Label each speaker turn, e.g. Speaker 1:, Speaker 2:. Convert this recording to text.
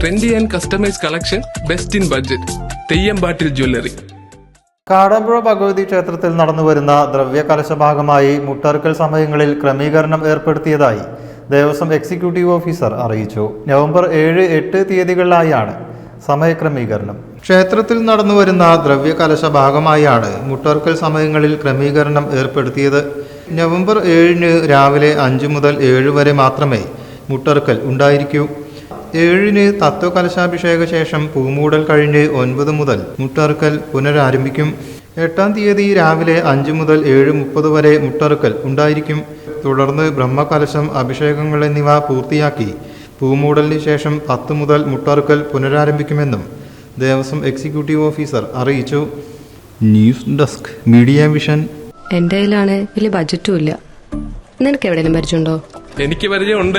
Speaker 1: Trendy and customise collection best in budget Theyyampattil jewellery
Speaker 2: Kadampuzha Bhagavathi ക്ഷേത്രത്തിൽ നടന്നുവരുന്ന ദ്രവ്യകലശ ഭാഗമായി മുട്ടർക്കൽ സമയങ്ങളിൽ ക്രമീകരണം ഏർപ്പെടുത്തിയതായി ദേവസ്വം എക്സിക്യൂട്ടീവ് ഓഫീസർ അറിയിച്ചു. നവംബർ ഏഴ് എട്ട് തീയതികളിലായാണ് സമയക്രമീകരണം. ക്ഷേത്രത്തിൽ നടന്നുവരുന്ന ദ്രവ്യകലശ ഭാഗമായാണ് മുട്ടർക്കൽ സമയങ്ങളിൽ ക്രമീകരണം ഏർപ്പെടുത്തിയത്. നവംബർ ഏഴിന് രാവിലെ അഞ്ച് മുതൽ ഏഴ് വരെ മാത്രമേ മുട്ടർക്കൽ ഉണ്ടായിരിക്കൂ. ഏഴിന് തത്വകലശാഭിഷേക ശേഷം പൂമൂടൽ കഴിഞ്ഞ് ഒൻപത് മുതൽ മുട്ടറുക്കൽ പുനരാരംഭിക്കും. എട്ടാം തീയതി രാവിലെ അഞ്ച് മുതൽ ഏഴ് മുപ്പത് വരെ മുട്ടറുക്കൽ ഉണ്ടായിരിക്കും. തുടർന്ന് ബ്രഹ്മകലശം അഭിഷേകങ്ങൾ എന്നിവ പൂർത്തിയാക്കി പൂമൂടലിന് ശേഷം പത്ത് മുതൽ മുട്ടറുക്കൽ പുനരാരംഭിക്കുമെന്നും ദേവസ്വം എക്സിക്യൂട്ടീവ് ഓഫീസർ അറിയിച്ചു. ന്യൂസ് ഡെസ്ക് മീഡിയ വിഷൻ
Speaker 3: എന്റെ കയ്യിലാണ് വലിയ ബജറ്റും ഇല്ല. നിനക്ക് എവിടെയെങ്കിലും പരിചയമുണ്ടോ?
Speaker 1: എനിക്ക് പരിചയമുണ്ട്.